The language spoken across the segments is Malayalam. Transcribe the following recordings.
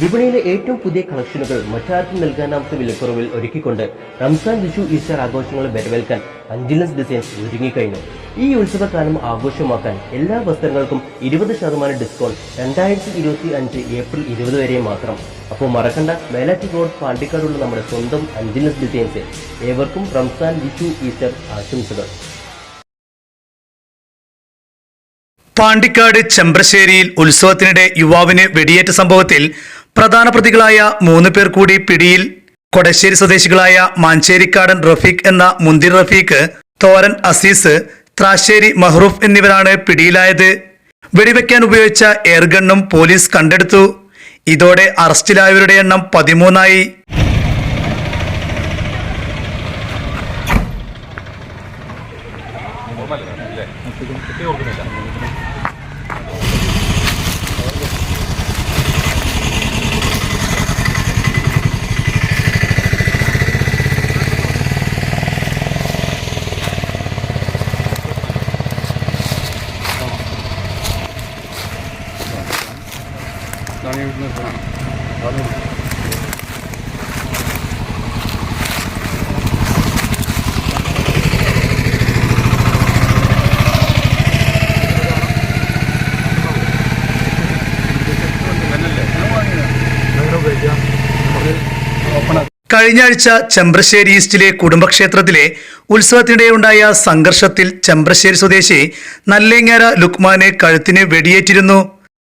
വിപണിയിലെ ഏറ്റവും പുതിയ കളക്ഷനുകൾ മറ്റാർക്കും നൽകാനാവാത്ത വിലക്കുറവിൽ ഒരുക്കിക്കൊണ്ട് റംസാൻ വിഷു ഈസ്റ്റർ ആഘോഷങ്ങളെ വരവേൽക്കാൻ അഞ്ചിലൻസ് ഡിസൈൻസ് ഒരുങ്ങിക്കഴിഞ്ഞു. ഈ ഉത്സവകാലം ആഘോഷമാക്കാൻ എല്ലാ വസ്ത്രങ്ങൾക്കും ഇരുപത് ശതമാനം ഡിസ്കൗണ്ട് രണ്ടായിരത്തി ഇരുപത്തി അഞ്ച് ഏപ്രിൽ ഇരുപത് വരെ മാത്രം. അപ്പോൾ മറക്കണ്ട മേലാറ്റി റോഡ് പാണ്ടിക്കാടുള്ള നമ്മുടെ സ്വന്തം അഞ്ചിലൻസ് ഡിസൈൻസ്. ഏവർക്കും റംസാൻ വിഷു ഈസ്റ്റർ ആശംസകൾ. പാണ്ടിക്കാട് ചെമ്പ്രശ്ശേരിയിൽ ഉത്സവത്തിനിടെ യുവാവിന് വെടിയേറ്റ സംഭവത്തിൽ പ്രധാന പ്രതികളായ മൂന്ന് പേർ കൂടി പിടിയിൽ കൊടശ്ശേരി സ്വദേശികളായ മാഞ്ചേരിക്കാടൻ റഫീഖ് എന്ന മുന്തിർ റഫീഖ് തോരൻ അസീസ് ത്രാശ്ശേരി മഹ്റൂഫ് എന്നിവരാണ് പിടിയിലായത്. വെടിവെക്കാൻ ഉപയോഗിച്ച എയർഗണ്ണും പോലീസ് കണ്ടെടുത്തു. ഇതോടെ അറസ്റ്റിലായവരുടെ എണ്ണം പതിമൂന്നായി. കഴിഞ്ഞ ആഴ്ച ചെമ്പ്രശ്ശേരി ഈസ്റ്റിലെ കുടുംബക്ഷേത്രത്തിലെ ഉത്സവത്തിനിടെയുണ്ടായ സംഘർഷത്തിൽ ചെമ്പ്രശ്ശേരി സ്വദേശി നല്ലേങ്ങര ലുക്മാനെ കഴുത്തിന് വെടിയേറ്റിരുന്നു.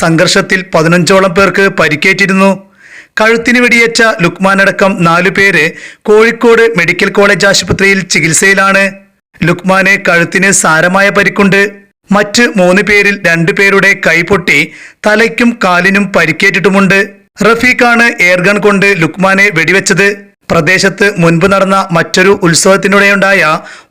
സംഘർഷത്തിൽ പതിനഞ്ചോളം പേർക്ക് പരിക്കേറ്റിരുന്നു. കഴുത്തിന് വെടിയേറ്റ നാലു പേര് കോഴിക്കോട് മെഡിക്കൽ കോളേജ് ആശുപത്രിയിൽ ചികിത്സയിലാണ്. ലുക്മാനെ കഴുത്തിന് സാരമായ പരിക്കുണ്ട്. മറ്റ് മൂന്ന് പേരിൽ രണ്ടുപേരുടെ കൈപൊട്ടി തലയ്ക്കും കാലിനും പരിക്കേറ്റിട്ടുമുണ്ട്. റഫീഖാണ് എയർഗൺ കൊണ്ട് ലുക്മാനെ വെടിവെച്ചത്. പ്രദേശത്ത് മുൻപ് നടന്ന മറ്റൊരു ഉത്സവത്തിനിടെയുണ്ടായ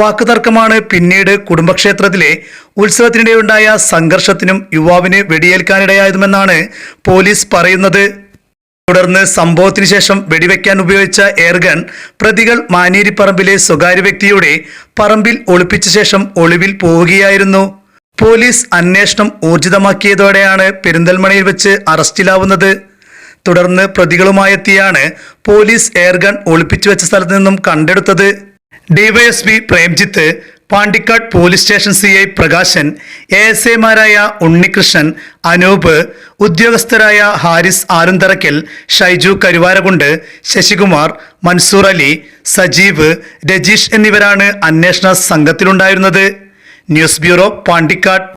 വാക്കുതർക്കമാണ് പിന്നീട് കുടുംബക്ഷേത്രത്തിലെ ഉത്സവത്തിനിടെയുണ്ടായ സംഘർഷത്തിനും യുവാവിന് വെടിയേൽക്കാനിടയായതുമെന്നാണ് പോലീസ് പറയുന്നത്. തുടർന്ന് സംഭവത്തിന് ശേഷം വെടിവെക്കാൻ ഉപയോഗിച്ച എയർഗൺ പ്രതികൾ മാനേരിപ്പറമ്പിലെ സ്വകാര്യ വ്യക്തിയുടെ പറമ്പിൽ ഒളിപ്പിച്ച ശേഷം ഒളിവിൽ പോവുകയായിരുന്നു. പോലീസ് അന്വേഷണം ഊർജിതമാക്കിയതോടെയാണ് പെരിന്തൽമണയിൽ വെച്ച് അറസ്റ്റിലാവുന്നത്. തുടർന്ന് പ്രതികളുമായെത്തിയാണ് പോലീസ് എയർഗൺ ഒളിപ്പിച്ചു വെച്ച സ്ഥലത്ത് നിന്നും കണ്ടെടുത്തത്. D Y S P Premjith Pandikkad police station C I Prakashan A S എമാരായ Unnikrishnan Anoop ഉദ്യോഗസ്ഥരായ ഹാരിസ് ആരുന്തറയ്ക്കൽ ഷൈജു കരുവാരകുണ്ട് ശശികുമാർ മൻസൂർ അലി സജീവ് രജീഷ് എന്നിവരാണ് അന്വേഷണ സംഘത്തിലുണ്ടായിരുന്നത്. News bureau Pandikkad.